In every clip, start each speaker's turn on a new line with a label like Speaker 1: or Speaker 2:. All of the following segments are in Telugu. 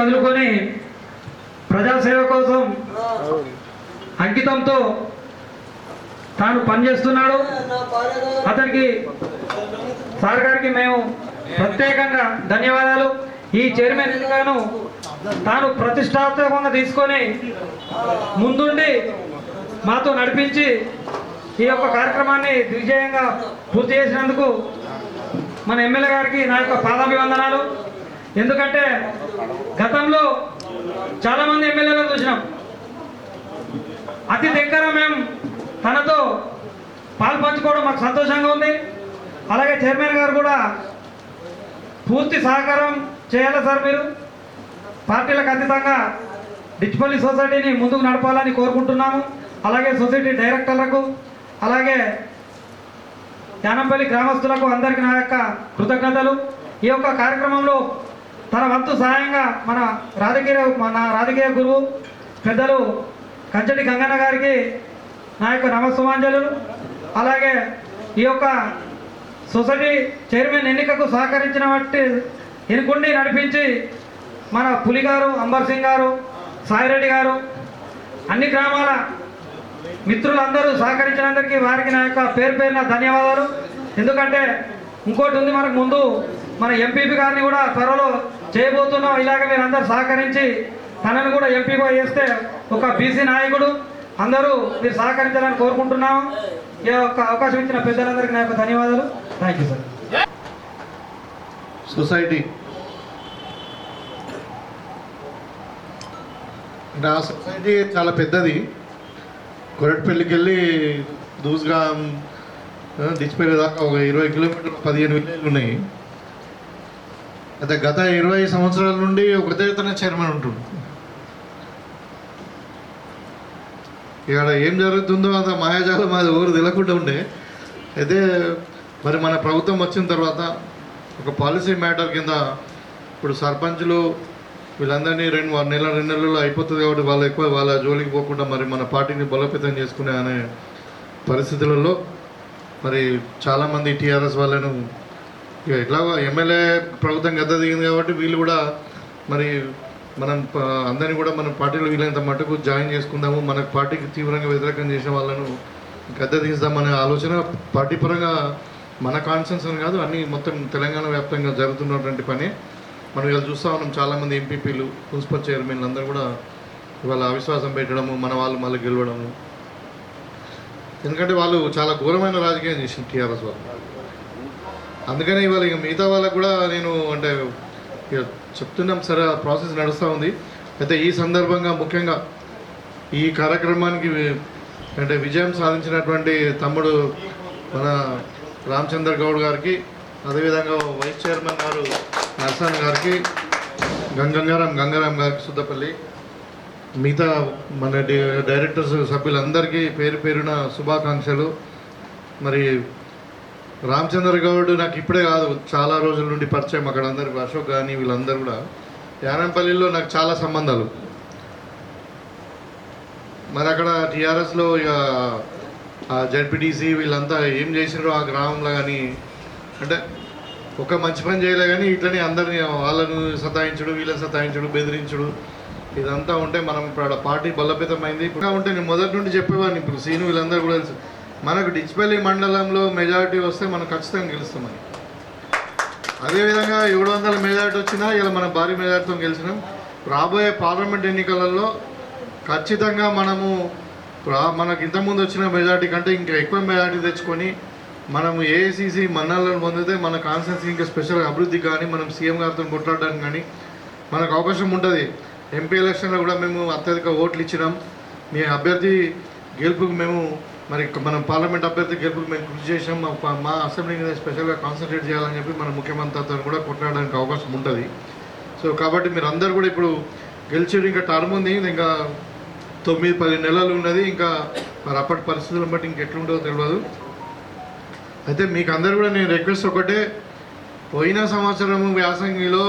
Speaker 1: వదులుకొని ప్రజాసేవ కోసం అంకితంతో తాను పనిచేస్తున్నాడు. అతనికి సార్ గారికి మేము ప్రత్యేకంగా ధన్యవాదాలు. ఈ చైర్మన్ గాను తాను ప్రతిష్టాత్మకంగా తీసుకొని ముందుండి మాతో నడిపించి ఈ యొక్క కార్యక్రమాన్ని దిగ్విజయంగా పూర్తి చేసినందుకు మన ఎమ్మెల్యే గారికి నా యొక్క పాదాభివందనాలు. ఎందుకంటే గతంలో చాలామంది ఎమ్మెల్యేలను చూసినాం. అతి దగ్గర మేము తనతో పాలు పంచుకోవడం మాకు సంతోషంగా ఉంది. అలాగే చైర్మన్ గారు కూడా పూర్తి సహకారం చేయాలి సార్ మీరు? పార్టీలకు అతీతంగా డిచ్పల్లి సొసైటీని ముందుకు నడపాలని కోరుకుంటున్నాము. అలాగే సొసైటీ డైరెక్టర్లకు అలాగే యానంపల్లి గ్రామస్తులకు అందరికీ నా యొక్క కృతజ్ఞతలు. ఈ యొక్క కార్యక్రమంలో తన వంతు సహాయంగా మన రాజకీయ మన రాజకీయ గురువు పెద్దలు కంచటి గంగన్న గారికి నా యొక్క నమస్సుమాంజలు అలాగే ఈ యొక్క సొసైటీ చైర్మన్ ఎన్నికకు సహకరించిన బట్టి ఎనుకుండి నడిపించి మన పులి గారు అంబర్ సింగ్ గారు సాయిరెడ్డి గారు అన్ని గ్రామాల మిత్రులందరూ సహకరించినందరికీ వారికి నా యొక్క పేరు పేరున ధన్యవాదాలు. ఎందుకంటే ఇంకోటి ఉంది మనకు ముందు మన ఎంపీపీ గారిని కూడా త్వరలో చేయబోతున్నాం. ఇలాగ మీరు అందరు సహకరించి తనను కూడా ఎంపీగా చేస్తే ఒక బీసీ నాయకుడు అందరూ మీరు సహకరించాలని కోరుకుంటున్నాము. ఈ యొక్క అవకాశం ఇచ్చిన పెద్దలందరికీ నా యొక్క ధన్యవాదాలు. Thank you sir
Speaker 2: society. అంటే ఆ సొసైటీ చాలా పెద్దది. కొరటిపల్లికి వెళ్ళి దూసుగా దిచ్చిపోయేదాకా దాకా ఒక ఇరవై కిలోమీటర్లు పదిహేను విలేజ్లు ఉన్నాయి. అయితే గత ఇరవై సంవత్సరాల నుండి ఒకటే తన చైర్మన్ ఉంటుంది ఇక్కడ ఏం జరుగుతుందో అంత మాయాజాలం అది ఊరు తెలియకుండా ఉండే. అయితే మరి మన ప్రభుత్వం వచ్చిన తర్వాత ఒక పాలసీ మ్యాటర్ కింద ఇప్పుడు సర్పంచులు వీళ్ళందరినీ రెండు వారు నెల రెండు నెలల్లో అయిపోతుంది కాబట్టి వాళ్ళు ఎక్కువ వాళ్ళ జోలికి పోకుండా మరి మన పార్టీని బలోపేతం చేసుకునే అనే పరిస్థితులలో మరి చాలామంది టీఆర్ఎస్ వాళ్ళను ఇక ఎట్లాగో ఎమ్మెల్యే ప్రభుత్వం గద్ద దిగింది కాబట్టి వీళ్ళు కూడా మరి మనం అందరినీ కూడా మన పార్టీలో వీలైనంత మటుకు జాయిన్ చేసుకుందాము. మన పార్టీకి తీవ్రంగా వ్యతిరేకం చేసిన వాళ్ళను గద్దె తీస్తామనే ఆలోచన పార్టీ పరంగా మన కాన్సెన్స్ అని కాదు అన్ని మొత్తం తెలంగాణ వ్యాప్తంగా జరుగుతున్నటువంటి పని. మనం ఇలా చూస్తూ ఉన్నాం చాలామంది ఎంపీపీలు మున్సిపల్ చైర్మన్లు అందరూ కూడా ఇవాళ అవిశ్వాసం పెట్టడము మన వాళ్ళు మళ్ళీ గెలవడము. ఎందుకంటే వాళ్ళు చాలా ఘోరమైన రాజకీయం చేసింది టీఆర్ఎస్ వాళ్ళు. అందుకనే ఇవాళ ఇక మిగతా వాళ్ళకు కూడా నేను అంటే ఇక చెప్తున్నాం సరే ఆ ప్రాసెస్ నడుస్తూ ఉంది. అయితే ఈ సందర్భంగా ముఖ్యంగా ఈ కార్యక్రమానికి అంటే విజయం సాధించినటువంటి తమ్ముడు మన రామచంద్ర గౌడ్ గారికి అదేవిధంగా వైస్ చైర్మన్ గారు నర్సన్ గారికి గంగంగారాం గంగారాం గారికి సుద్దపల్లి మిగతా మన డైరెక్టర్స్ సభ్యులందరికీ పేరు పేరున శుభాకాంక్షలు. మరి రామచంద్ర గౌడ్ నాకు ఇప్పుడే కాదు చాలా రోజుల నుండి పరిచయం అక్కడ అందరికి అశోక్ కానీ వీళ్ళందరూ కూడా. యానంపల్లిలో నాకు చాలా సంబంధాలు. మరి అక్కడ టీఆర్ఎస్లో ఇక జడ్పీటీసీ వీళ్ళంతా ఏం చేసినారో ఆ గ్రామంలో కానీ అంటే ఒక మంచి పని చేయలే కానీ ఇట్లనే అందరిని వాళ్ళను సతాయించుడు వీళ్ళని సతాయించుడు బెదిరించుడు. ఇదంతా ఉంటే మనం ఇప్పుడు పార్టీ బలోపేతమైంది. ఇంకా ఉంటే నేను మొదటి నుండి చెప్పేవాడిని ఇప్పుడు సీను వీళ్ళందరూ కూడా తెలుసు మనకు డిచ్పల్లి మండలంలో మెజారిటీ వస్తే మనం ఖచ్చితంగా గెలుస్తామని అదేవిధంగా ఏడు వందల మెజారిటీ వచ్చినా ఇలా మనం భారీ మెజారిటీతో గెలిచినాం. రాబోయే పార్లమెంట్ ఎన్నికలలో ఖచ్చితంగా మనము రా- మనకు ఇంతకుముందు వచ్చిన మెజారిటీ కంటే ఇంకా ఎక్కువ మెజారిటీ తెచ్చుకొని మనము ఏఐసిసి మన్నాలను పొందితే మన కాన్స్టెన్సీ ఇంకా స్పెషల్ అభివృద్ధి కానీ మనం సీఎం గారితో కొట్లాడడానికి కానీ మనకు అవకాశం ఉంటుంది. ఎంపీ ఎలక్షన్లో కూడా మేము అత్యధిక ఓట్లు ఇచ్చినాం. మీ అభ్యర్థి గెలుపుకు మేము మరి మనం పార్లమెంట్ అభ్యర్థి గెలుపుకు మేము కృషి చేసాం మా మా అసెంబ్లీ మీద స్పెషల్గా కాన్సన్ట్రేట్ చేయాలని చెప్పి మన ముఖ్యమంత్రితో కూడా కొట్లాడడానికి అవకాశం ఉంటుంది. సో కాబట్టి మీరు అందరు కూడా ఇప్పుడు గెలిచేది ఇంకా టర్మ్ ఉంది. ఇంకా తొమ్మిది పది నెలలు ఉన్నది. ఇంకా మరి అప్పటి పరిస్థితులను బట్టి ఇంకెట్లుంటుందో తెలియదు అయితే మీకు అందరు కూడా నేను రిక్వెస్ట్ ఒకటే. పోయిన సంవత్సరం వ్యాసంగిలో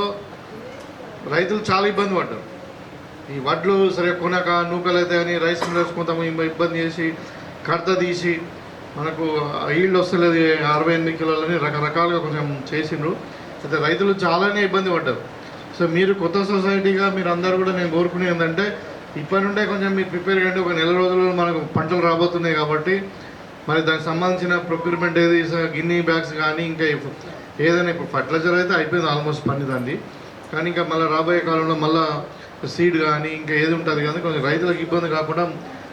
Speaker 2: రైతులు చాలా ఇబ్బంది పడ్డారు. ఈ వడ్లు సరే కొనక నూకలు అయితే అని రైస్ మిల్లర్స్ కొంత ఇబ్బంది చేసి కడత తీసి మనకు ఈల్డ్ వస్తలేదు అరవై ఎనిమిది కిలోలని రకరకాలుగా కొంచెం చేసిండ్రు. అయితే రైతులు చాలానే ఇబ్బంది పడ్డారు. సో మీరు కొత్త సొసైటీగా మీరు అందరూ కూడా నేను కోరుకునే ఏంటంటే ఇప్పటి నుండే కొంచెం మీరు ప్రిపేర్ కండి ఒక నెల రోజుల్లో మనకు పంటలు రాబోతున్నాయి కాబట్టి మరి దానికి సంబంధించిన ప్రొక్యూర్మెంట్ ఏది స- గిన్నీ బ్యాగ్స్ కానీ ఇంకా ఏదైనా ఇప్పుడు ఫర్టిలైజర్ అయితే అయిపోయింది ఆల్మోస్ట్ పనిదండి కానీ ఇంకా మళ్ళీ రాబోయే కాలంలో మళ్ళీ సీడ్ కానీ ఇంకా ఏది ఉంటుంది కానీ కొంచెం రైతులకు ఇబ్బంది కాకుండా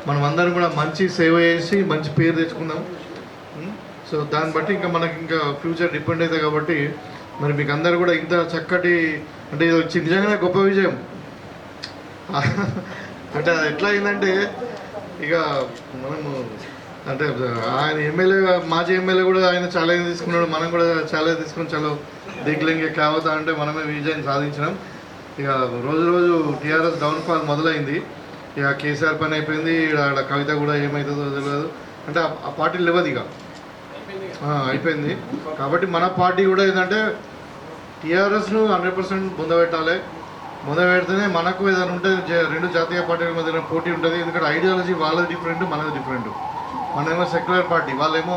Speaker 2: మనం అందరం కూడా మంచి సేవ చేసి మంచి పేరు తెచ్చుకుందాం. సో దాన్ని బట్టి ఇంకా మనకి ఇంకా ఫ్యూచర్ డిపెండ్ అవుతుంది కాబట్టి మరి మీకు అందరు కూడా ఇంత చక్కటి అంటే ఇది వచ్చి నిజంగానే గొప్ప విజయం. అంటే అది ఎట్లా అయిందంటే ఇక మనము అంటే ఆయన ఎమ్మెల్యే మాజీ ఎమ్మెల్యే కూడా ఆయన ఛాలెంజ్ తీసుకున్నాడు మనం కూడా ఛాలెంజ్ తీసుకుని చలో దిగ్లింగే కావతా అంటే మనమే విజయం సాధించినాం. ఇక రోజు రోజు టీఆర్ఎస్ డౌన్ఫాల్ మొదలైంది. ఇక కేసీఆర్ పని అయిపోయింది ఈడ ఆడ కవిత కూడా ఏమవుతుందో తెలియదు అంటే ఆ- పార్టీ లేవదు ఇక. అయిపోయింది. కాబట్టి మన పార్టీ కూడా ఏంటంటే టీఆర్ఎస్ను హండ్రెడ్ పర్సెంట్ ముందబెట్టాలి ముందబెడితేనే మనకు ఏదైనా ఉంటే జ- రెండు జాతీయ పార్టీల మధ్య పోటీ ఉంటుంది. ఎందుకంటే ఐడియాలజీ వాళ్ళది డిఫరెంట్ మనది డిఫరెంట్ మనమేమో సెక్యులర్ పార్టీ వాళ్ళేమో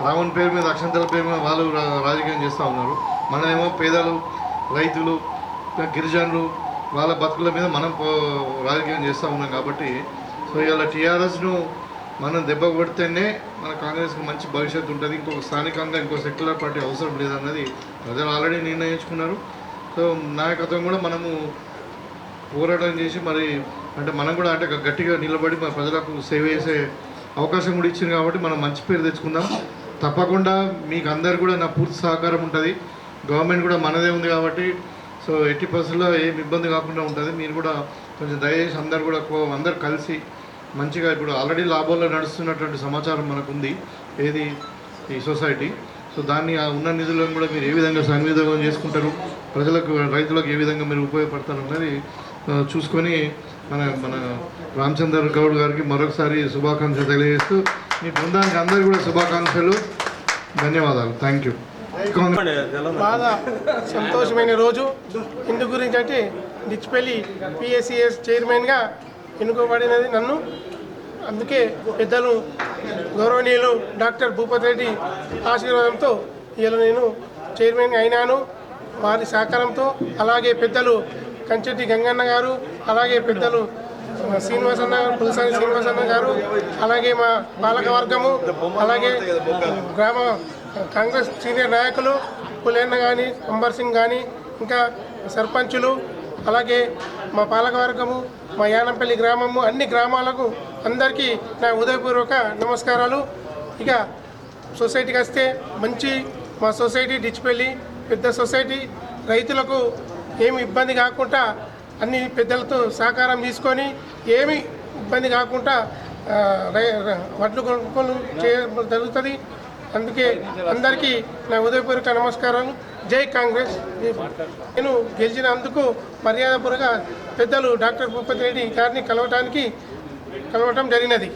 Speaker 2: రావణ్ పేరు మీద అక్షంతల పేరు మీద వాళ్ళు రాజకీయం చేస్తూ ఉన్నారు. మనమేమో పేదలు రైతులు గిరిజనులు వాళ్ళ బతుకుల మీద మనం రాజకీయం చేస్తూ ఉన్నాం కాబట్టి సో ఇవాళ టీఆర్ఎస్ను మనం దెబ్బ కొడితేనే మన కాంగ్రెస్కి మంచి భవిష్యత్తు ఉంటుంది. ఇంకొక స్థానికంగా ఇంకో సెక్యులర్ పార్టీ అవసరం లేదన్నది ప్రజలు ఆల్రెడీ నిర్ణయించుకున్నారు. సో నాయకత్వం కూడా మనము పోరాటం చేసి మరి అంటే మనం కూడా అంటే గట్టిగా నిలబడి మన ప్రజలకు సేవ చేసే అవకాశం కూడా ఇచ్చింది కాబట్టి మనం మంచి పేరు తెచ్చుకుందాం. తప్పకుండా మీకు అందరు కూడా నా పూర్తి సహకారం ఉంటుంది. గవర్నమెంట్ కూడా మనదే ఉంది కాబట్టి సో ఎట్టి పరిస్థితుల్లో ఏం ఇబ్బంది కాకుండా ఉంటుంది. మీరు కూడా కొంచెం దయచేసి అందరు కూడా అందరు కలిసి మంచిగా ఇప్పుడు ఆల్రెడీ లాభాల్లో నడుస్తున్నటువంటి సమాచారం మనకుంది. ఏది? ఈ సొసైటీ. సో దాన్ని ఆ ఉన్న నిధులను కూడా మీరు ఏ విధంగా సన్వినియోగం చేసుకుంటారు? ప్రజలకు రైతులకు ఏ విధంగా మీరు ఉపయోగపడతారు అన్నది చూసుకొని మన మన రామచంద్ర గౌడ్ గారికి మరొకసారి శుభాకాంక్షలు తెలియజేస్తూ మీ బృందానికి అందరికీ కూడా శుభాకాంక్షలు. ధన్యవాదాలు. Thank you.
Speaker 3: బాగా సంతోషమైన రోజు. ఇందు గురించి అంటే డిచ్పల్లి పిఎస్సిఎస్ చైర్మన్గా ఎన్నుకోబడినది నన్ను. అందుకే పెద్దలు గౌరవనీయులు డాక్టర్ భూపతి రెడ్డి ఆశీర్వాదంతో ఇలా నేను చైర్మన్ అయినాను. వారి సహకారంతో అలాగే పెద్దలు కంచెట్టి గంగన్న గారు అలాగే పెద్దలు శ్రీనివాసన్న పులసాని శ్రీనివాసన్న గారు అలాగే మా పాలక వర్గము అలాగే గ్రామ కాంగ్రెస్ సీనియర్ నాయకులు పులేన్న కానీ అంబర్ సింగ్ కానీ ఇంకా సర్పంచులు అలాగే మా పాలకవర్గము మా యానంపల్లి గ్రామము అన్ని గ్రామాలకు అందరికీ నా ఉదయపూర్వక నమస్కారాలు. ఇక సొసైటీకి వస్తే మంచి మా సొసైటీ డిచ్పల్లి పెద్ద సొసైటీ రైతులకు ఏమి ఇబ్బంది కాకుండా అన్ని పెద్దలతో సహకారం తీసుకొని ఏమి ఇబ్బంది కాకుండా రై- వడ్లు కొనుగోలు చేయడం జరుగుతుంది. అందుకే అందరికీ నా ఉదయపూర్వక నమస్కారాలు. జై కాంగ్రెస్. నేను గెలిచినందుకు మర్యాదపూర్వక పెద్దలు డాక్టర్ భూపతి రెడ్డి గారిని కలవటానికి కలవటం జరిగినది.